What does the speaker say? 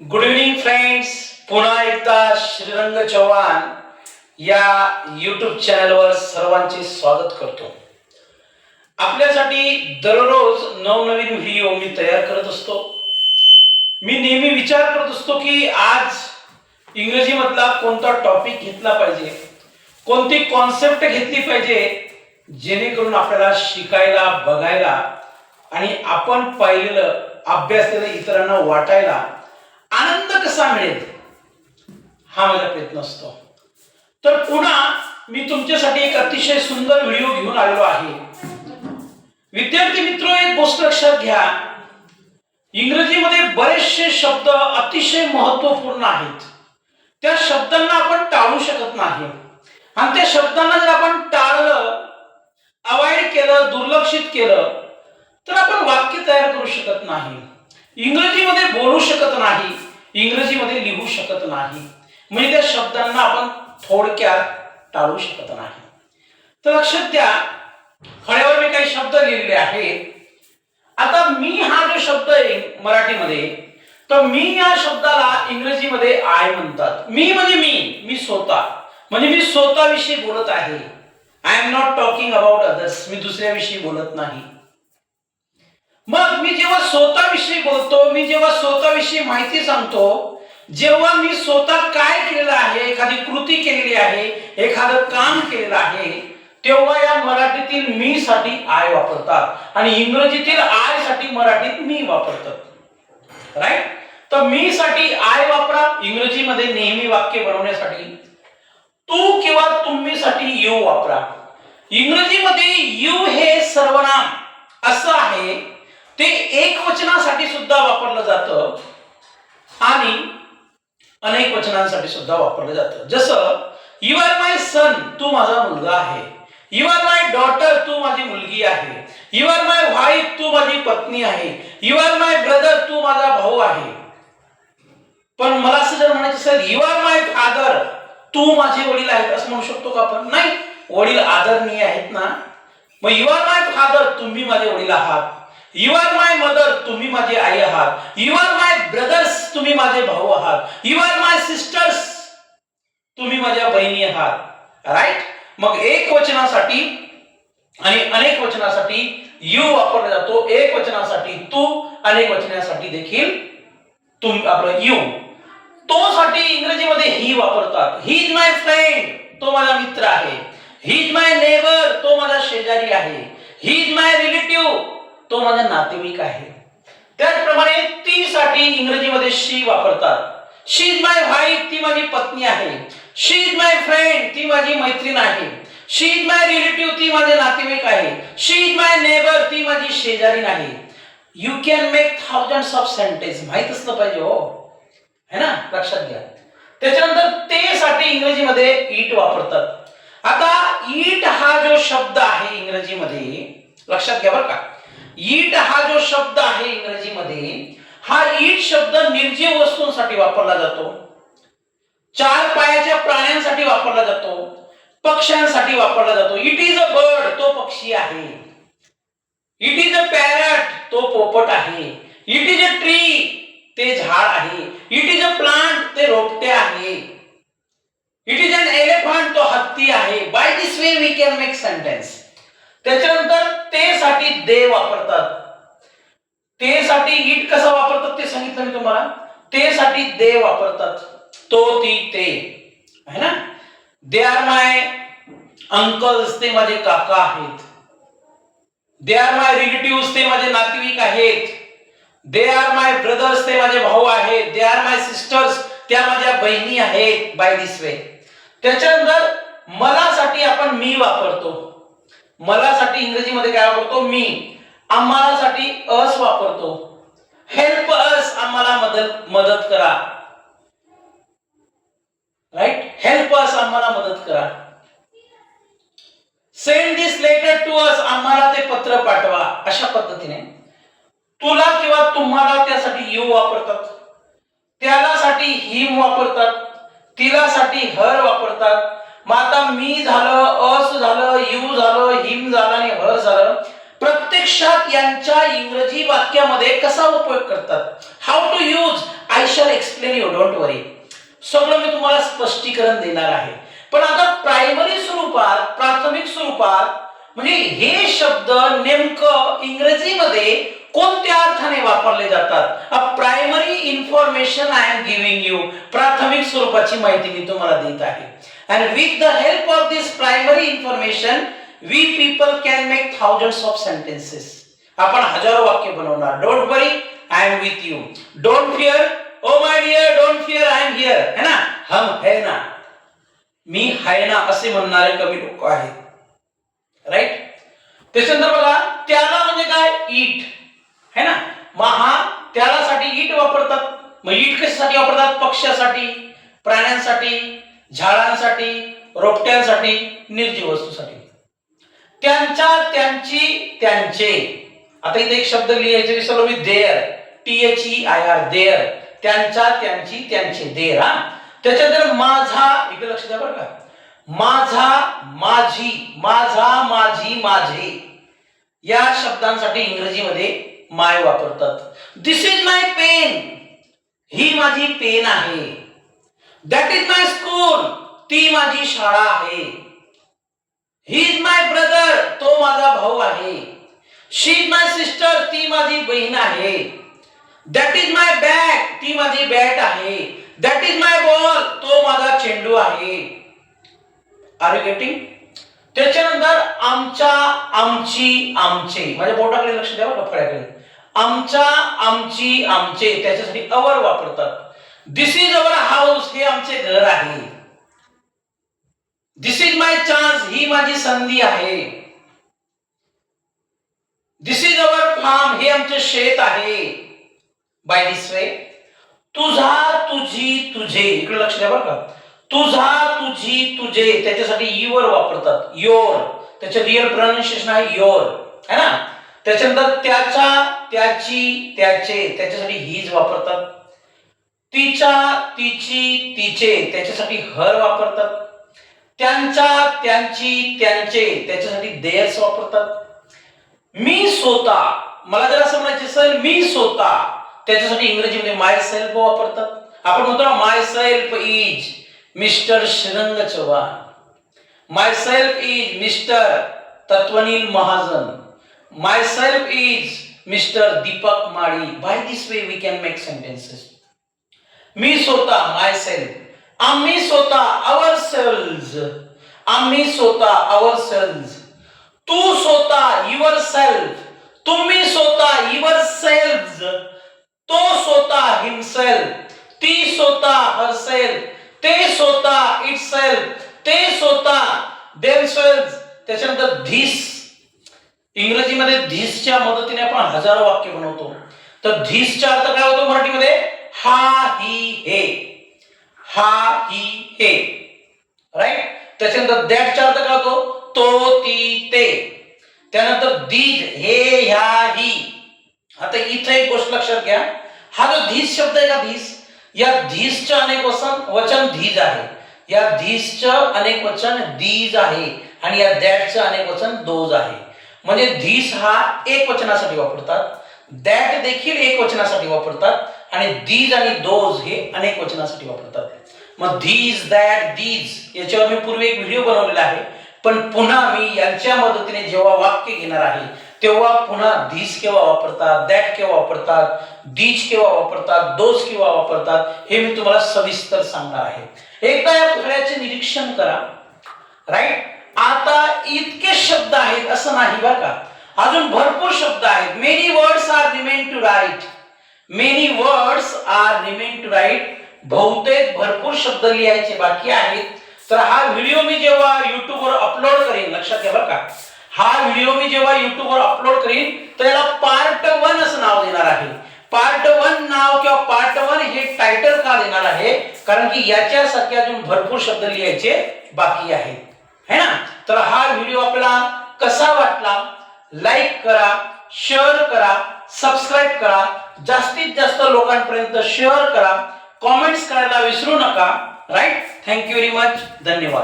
Good evening friends पुन्हा एकदा श्रीरंग चव्हाण या यूट्यूब चॅनलवर सर्वांचे स्वागत करतो. आपल्यासाठी दररोज नवनवीन व्हिडिओ मी तयार करत असतो. मी नेहमी विचार करत असतो की आज इंग्रजीमधला कोणता टॉपिक घेतला पाहिजे? कोणती कॉन्सेप्ट घेतली पाहिजे? जेणेकरून आपल्याला शिकायला बघायला आणि आपण पाहिलेलं अभ्यासलेलं इतरांना वाटायला आनंद कसा मिळेल? हा माझा प्रयत्न असतो. तर पुन्हा मी तुमच्यासाठी एक अतिशय सुंदर व्हिडिओ घेऊन आलेलो आहे. विद्यार्थी मित्र एक गोष्ट लक्षात घ्या. इंग्रजीमध्ये बरेचसे शब्द अतिशय महत्त्वपूर्ण आहेत. त्या शब्दांना आपण टाळू शकत नाही. आणि त्या शब्दांना जर आपण टाळलं अवॉइड केलं दुर्लक्षित केलं तर आपण वाक्य तयार करू शकत नाही. इंग्रजीमध्ये बोलू शकत नाही. इंग्रजीमध्ये लिहू शकत नाही. म्हणजे त्या शब्दांना आपण थोडक्यात टाळू शकत नाही. तर लक्षात द्या फळ्यावर मी काही शब्द लिहिलेले आहेत. आता मी हा जो शब्द आहे मराठीमध्ये तर मी या शब्दाला इंग्रजीमध्ये आय म्हणतात. मी म्हणजे मी मी स्वतः. म्हणजे मी स्वतःविषयी बोलत आहे. I am not talking about others मी दुसऱ्याविषयी बोलत नाही. मग मी जेव्हा स्वतःविषयी बोलतो मी जेव्हा स्वतःविषयी माहिती सांगतो जेव्हा मी स्वतः काय केलेलं आहे एखादी कृती केलेली आहे एखादं काम केलेलं आहे तेव्हा या मराठीतील मी साठी आय वापरतात आणि इंग्रजीतील आयसाठी मराठीत मी वापरतात. राईट तर मी साठी आय वापरा इंग्रजीमध्ये नेहमी वाक्य बनवण्यासाठी. तू किंवा तुम्ही साठी यू वापरा. इंग्रजीमध्ये यू हे सर्वनाम असं आहे. ते एक वचनासाठी सुद्धा वापरलं जातं. आणि अनेक वचनांसाठी सुद्धा वापरलं जातं. जसं यू आर माय सन तू माझा मुलगा आहे. यू आर माय डॉटर तू माझी मुलगी आहे. यू आर माय वाईफ तू माझी पत्नी आहे. यू आर माय ब्रदर तू माझा भाऊ आहे. पण मला असं जर म्हणायचं असेल यू आर माय फादर तू माझे वडील आहेत असं म्हणू शकतो का आपण? नाही. वडील आदरणीय आहेत ना. मग यू आर माय फादर तुम्ही माझे वडील आहात. यू आर माय मदर तुम्ही माझी आई आहात. यू आर माय ब्रदर्स तुम्ही माझे भाऊ आहात. यू आर माय सिस्टर्स तुम्ही माझ्या बहिणी आहात. राईट मग एक वचनासाठी आणि अनेक वचनासाठी यू वापरला जातो. एक वचनासाठी तू अनेक वचनासाठी देखील तुम आपलं यू तो साठी इंग्रजीमध्ये ही वापरतात. ही इज माय फ्रेंड तो माझा मित्र आहे. ही इज माय नेबर तो माझा शेजारी आहे. ही इज माय रिलेटिव्ह तो माझा नातेवाईक आहे. त्याचप्रमाणे ती साठी इंग्रजीमध्ये शी वापरतात. शी इज माय वाईफ ती माझी पत्नी आहे. शी इज माय फ्रेंड ती माझी मैत्रीण आहे. शी इज माय रिलेटिव्ह ती माझे नातेवाईक आहे. शी इज माय नेबर ती माझी शेजारी आहे you can make thousand of sentence माहीत असलं पाहिजे हो. है ना? लक्षात घ्या. त्याच्यानंतर ते साठी इंग्रजीमध्ये इट वापरतात. आता इट हा जो शब्द आहे इंग्रजीमध्ये लक्षात घ्या बरं का. इट हा जो शब्द आहे इंग्रजीमध्ये हा इट शब्द निर्जीव वस्तूंसाठी वापरला जातो. चार पायाच्या प्राण्यांसाठी वापरला जातो. पक्ष्यांसाठी वापरला जातो. इट इज अ बर्ड तो पक्षी आहे. इट इज अ पॅरट तो पोपट आहे. इट इज अ ट्री ते झाड आहे. इट इज अ प्लांट ते रोपटे आहे. इट इज अन एलिफंट तो हत्ती आहे. By this way we can make sentence त्याच्यानंतर ते साठी दे वापरतात. ते साठी ईट कसा वापरतात ते सांगितलं मी तुम्हाला? ते साठी दे वापरतात. तो ती ते. है ना? दे आर माय अंकल्स ते माझे काका आहेत. दे आर माय रिलेटिव्ह ते माझे नातेवाईक आहेत. दे आर माय ब्रदर्स ते माझे भाऊ आहेत. दे आर माय सिस्टर्स त्या माझ्या बहिणी आहेत बाय दिस वे त्याच्यानंतर मला साठी आपण मी वापरतो. मला साठी इंग्रजीमध्ये काय वापरतो? मी. आम्हाला साठी अस वापरतो. हेल्प अस आम्हाला मदत मदत करा. राईट हेल्प अस आम्हाला मदत करा. Send this letter to us आम्हाला ते पत्र पाठवा. अशा पद्धतीने. तुला किंवा तुम्हाला त्यासाठी यू वापरतात. त्याला साठी हिम वापरतात. तिला साठी हर वापरतात. मग आता मी झालं अस झालं यू झालं हिम झालं आणि हर झालं. प्रत्यक्षात यांच्या इंग्रजी वाक्यामध्ये कसा उपयोग करतात? How to use I shall explain you don't worry सगळं मी तुम्हाला स्पष्टीकरण देणार आहे. पण आता प्रायमरी स्वरूपात प्राथमिक स्वरूपात म्हणजे हे शब्द नेमकं इंग्रजीमध्ये कोणत्या अर्थाने वापरले जातात? A primary information I am giving you प्राथमिक स्वरूपाची माहिती मी तुम्हाला देत आहे. And with the help of this primary information we people can make thousands of sentences. आपण हजारो वाक्य बनवणार. Don't worry I am with you don't fear o my dear don't fear I am here है ना? हम है ना? मी हाय ना? असे म्हणणारे कमी लोक आहेत. राईट त्याच्यानंतर बघा त्याला म्हणजे काय? ईट है ना? मग हा त्यालासाठी ईट वापरतात. मग ईट कशासाठी वापरतात? पक्ष्यासाठी प्राण्यांसाठी. झाडांसाठी रोपट्यांसाठी निर्जीव वस्तूसाठी त्यांच्या त्यांची त्यांचे. आता इथे एक शब्द लिहायचे विसरलो मी there. T H E I R there. त्यांच्या त्यांची त्यांचे. देअर हा. त्याच्यानंतर माझा इकडे लक्ष द्या बरं का. माझा माझी माझा माझी माझे. या शब्दांसाठी इंग्रजीमध्ये माय वापरतात. दिस इज माय पेन ही माझी पेन आहे. दॅट इज माय स्कूल ती माझी शाळा आहे. ही इज माय ब्रदर तो माझा भाऊ आहे. शी इज माय सिस्टर ती माझी बहीण आहे. दॅट इज माय बॅग ती माझी बॅट आहे. दॅट इज माय बॉल तो माझा चेंडू आहे. आर यू गेटिंग त्याच्यानंतर आमच्या आमची आमचे. माझ्या बोटाकडे लक्ष द्या बरं आमच्या आमची आमचे. त्याच्यासाठी अवर वापरतात. दिस इज अवर हाऊस हे आमचे घर आहे. दिस इज माय चान्स ही माझी संधी आहे. दिस इज अवर फार्म हे आमचे शेत आहे. बाय दिस वे तुझा तुझी तुझे इकडे लक्ष द्या बरं का. तुझा तुझी तुझे त्याच्यासाठी युअर वापरतात. योर त्याचे रिअल प्रोनाउन्सिएशन आहे योर है ना? त्याच्यानंतर त्याचा त्याची त्याचे त्याच्यासाठी हीज वापरतात. तिच्या तिची तिचे त्याच्यासाठी हर वापरतात. त्यांच्या त्यांची त्यांचे त्याच्यासाठी देयस वापरतात. मी स्वतः मला जर असं म्हणायचं असेल मी स्वतः त्याच्यासाठी इंग्रजीमध्ये माय सेल्फ वापरतात. आपण म्हणतो ना my self is mister Shrirang Chavan. My self is mister Tatvanil Mahajan. My self is mister Deepak Mali. By this way we can make sentences मी स्वतः माय सेल्फ आम्ही स्वतः आवर सेल्स आम्ही स्वतः आवर सेल्स तू स्वतः युअर सेल्फ तुम्ही स्वतः your self तो स्वतः हिमसेल्फ ती स्वतः हर सेल्फ ते स्वतः इट सेल्फ ते स्वतः देमसेल्फ त्याच्यानंतर धीस इंग्रजीमध्ये धीसच्या मदतीने आपण हजारो वाक्य बनवतो. तर धीसचा अर्थ काय होतो मराठीमध्ये? हा ही हे. हा ही हे. राईट त्याच्यानंतर दॅटचा अर्थ काय होतो तो ती ते. त्यानंतर दीज हे ह्या ही. आता इथं एक गोष्ट लक्षात घ्या. हा जो धीस शब्द आहे का धीस या धीसचं अनेक वचन वचन धीज आहे. या धीसचं अनेक वचन दीज आहे. आणि या दॅटचं अनेक वचन दोज आहे. म्हणजे धीस हा एक वचनासाठी वापरतात. दॅट देखील एक वचनासाठी वापरतात. आणि दीज आणि दोज हे अनेक वचनासाठी वापरतात. मग धीज दॅट दीज याच्यावर मी पूर्वी एक व्हिडिओ बनवलेला आहे. पण पुन्हा मी यांच्या मदतीने जेव्हा वाक्य घेणार आहे तेव्हा पुन्हा धीज केव्हा वापरतात दॅट केव्हा वापरतात दीज केव्हा वापरतात दोज केव्हा वापरतात हे मी तुम्हाला सविस्तर सांगणार आहे. एकदा या पुतळ्याचे निरीक्षण करा. राईट आता इतके शब्द आहेत असं नाही बरं का? अजून भरपूर शब्द आहेत. Many words are remain to write many words are remain to write बहुतेक भरपूर शब्द लिहायचे बाकी आहेत. तर हा व्हिडिओ मी जेव्हा युट्यूबवर अपलोड करेन लक्षात घ्या बरं का. हा व्हिडिओ मी जेव्हा युट्यूबवर अपलोड करीन तर याला पार्ट वन असं नाव देणार आहे. पार्ट वन नाव किंवा पार्ट वन हे टायटल का देणार आहे? कारण की याच्यासारखे अजून भरपूर शब्द लिहायचे बाकी आहेत. है ना? तर हा व्हिडिओ आपला कसा वाटला? लाईक करा शेअर करा सबस्क्राईब करा. जास्तीत जास्त लोकांपर्यंत शेअर करा. कॉमेंट्स करायला विसरू नका. राईट थँक्यू व्हेरी मच धन्यवाद.